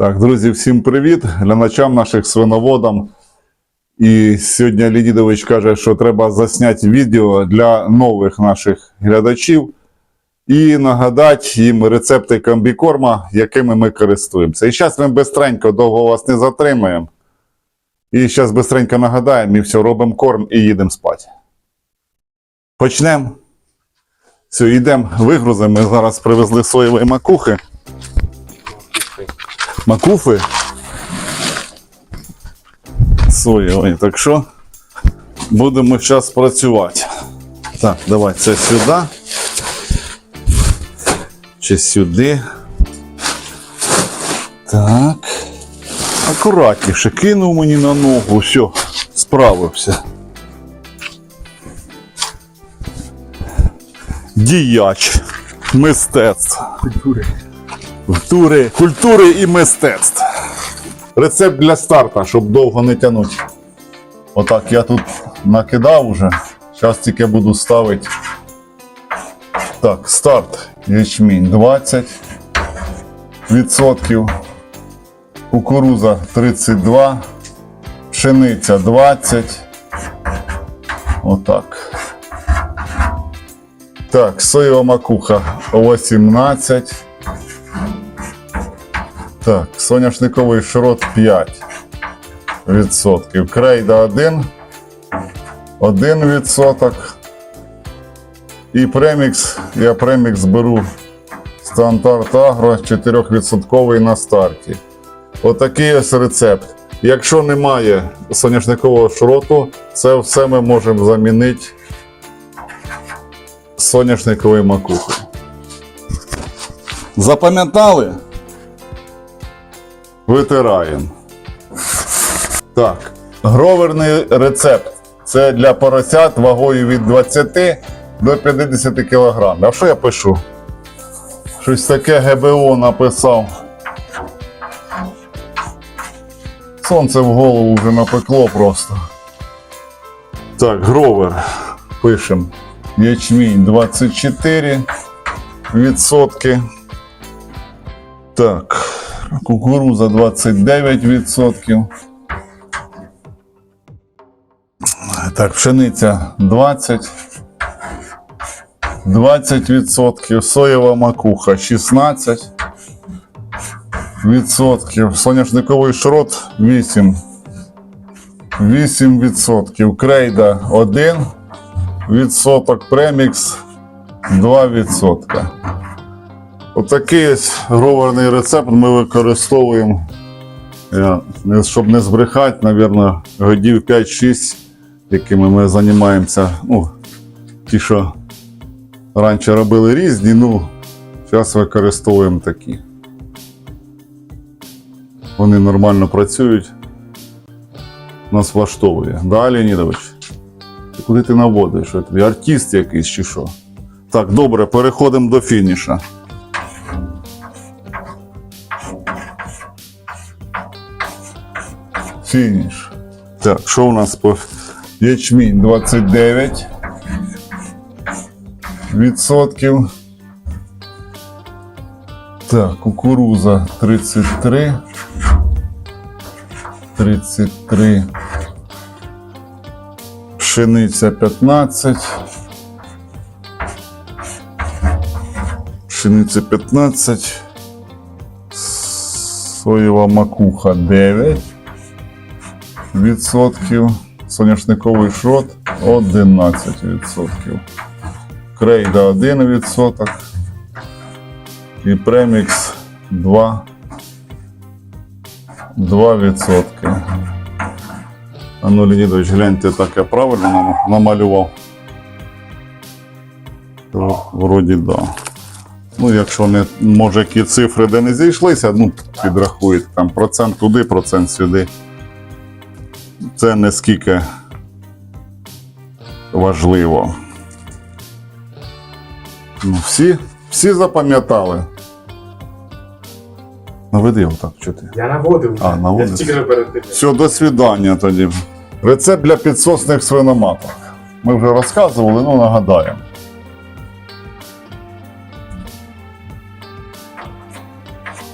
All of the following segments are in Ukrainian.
Так, друзі, всім привіт глядачам наших свиноводам. І сьогодні Леонідович каже, що треба засняти відео для нових наших глядачів і нагадати їм рецепти комбікорма, якими ми користуємося. І зараз ми бистренько довго вас не затримаємо. І зараз бистренько нагадаємо, і все, робимо корм і їдемо спати. Почнемо. Все, йдемо, вигрузимо. Ми зараз привезли соєві макухи. Макуфи. Соєві. Так що будемо зараз працювати. Так, давай це сюди. Чи сюди. Так. Акуратніше. Кинув мені на ногу. Все, справився. Діяч мистецтв. культури. Культури, культури і мистецтв. Рецепт для старта, щоб довго не тягнути. Отак я тут накидав уже. Зараз тільки буду ставити. Так, старт. Ячмінь 20 відсотків. Кукуруза 32. Пшениця 20. Отак. Так, соєва макуха 18. Так, соняшниковий шрот 5 відсотків. Крейда 1. 1 відсоток. І премікс. Я премікс беру стандарт агро 4% на старті. Отакий ось рецепт. Якщо немає соняшникового шроту, це все ми можемо замінити соняшниковою макухою. Запам'ятали? Витираємо. Так. Гроверний рецепт. Це для поросят вагою від 20 до 50 кг. А що я пишу? Щось таке ГБО написав. Сонце в голову вже напекло просто. Так, гровер. Пишемо. Ячмінь 24 відсотки. Так, кукуруза 29%. Так, пшениця 20. 20%. Соєва макуха 16. Відсотків. Соняшниковий шрот 8. 8%. Крейда 1 відсоток. Премікс 2 відсотка. Отакий ось гроверний рецепт ми використовуємо, щоб не збрехати, мабуть, годів 5-6, якими ми займаємося. Ну, ті, що раніше робили різні, ну, зараз використовуємо такі. Вони нормально працюють. Нас влаштовує. Да, Леонідович? Ти Куди ти наводиш? Що тобі артист якийсь чи що? Так, добре, переходимо до фініша. Фініш. Так, що у нас по ячмінь 29 відсотків. Так, кукуруза 33. 33. Пшениця 15. Пшениця 15. Соєва макуха 9 відсотків. Соняшниковий шрот 11 відсотків. Крейда 1 відсоток. І премікс 2 2 відсотки. А ну, гляньте, так я правильно нам- намалював. То, Вроді да. Ну, якщо не, може, які цифри де не зійшлися, ну, підрахуєте, там процент туди, процент сюди. Це не скільки важливо. Ну, всі, всі запам'ятали. Наведи його так, чути. Я наводив. А, наводив. Я тільки перед тим. Все, до свидання тоді. Рецепт для підсосних свиноматок. Ми вже розказували, ну нагадаємо.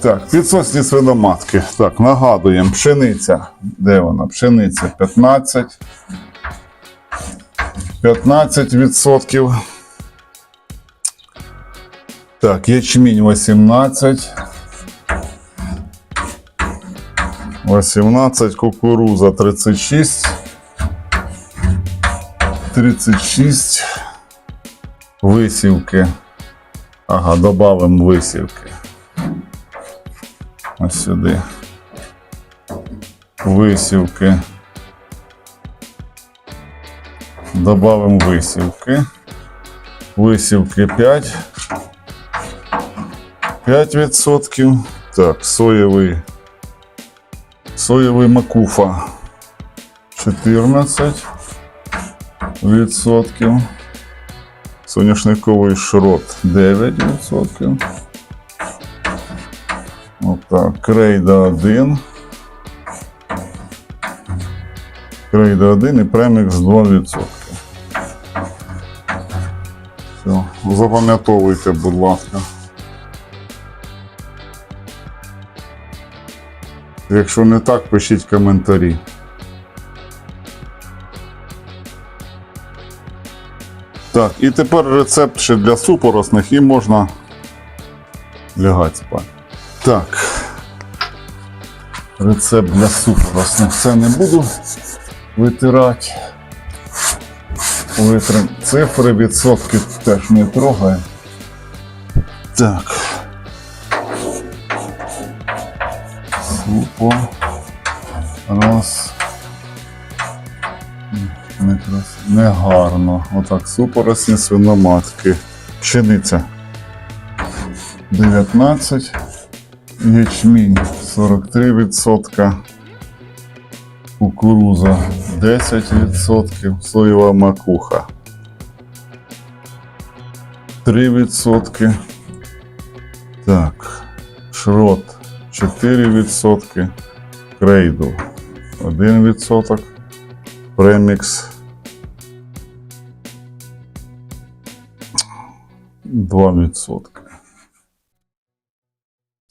Так, підсосні свиноматки. Так, нагадуємо, пшениця. Де вона? Пшениця 15. 15%. Так, ячмінь 18. 18, кукуруза 36. 36. Висівки. Ага, додамо висівки. Ось сюди. Висівки. Добавимо висівки. Висівки 5. 5%. Так, соєвий. Соєвий макуфа 14 відсотків. Соняшниковий шрот 9 відсотків. Отак, крейда 1. Крейда 1 і премікс 2%. Все, запам'ятовуйте, будь ласка. Якщо не так, пишіть коментарі. Так, і тепер рецепт ще для супоросних і можна лягати спати. Так. Рецепт для супоросних. Це не буду витирати. Витрим цифри, відсотки теж не трогаємо. Так. Супо. Раз. Не, крас... не гарно. Отак, супоросні свиноматки. Пшениця 19. Ячмінь 43%. Кукуруза 10%. Соєва макуха 3%. Так. Шрот 4%. Крейду 1%. Премікс 2%.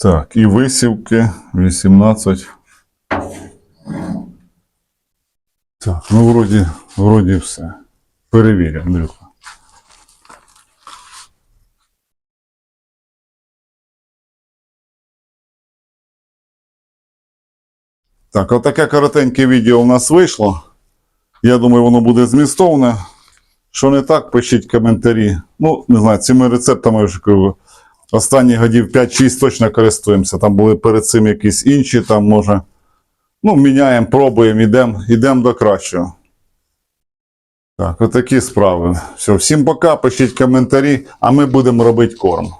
Так, і висівки 18. Так, ну вроді, вроді все. Перевірю, Андрюха. Так, отаке коротеньке відео у нас вийшло. Я думаю, воно буде змістовне. Що не так, пишіть коментарі. Ну, не знаю, цими рецептами я вже кажу, останні годів 5-6 точно користуємося. Там були перед цим якісь інші, там може. Ну, міняємо, пробуємо, йдемо йдем до кращого. Так, отакі справи. Все, всім пока, пишіть коментарі, а ми будемо робити корм.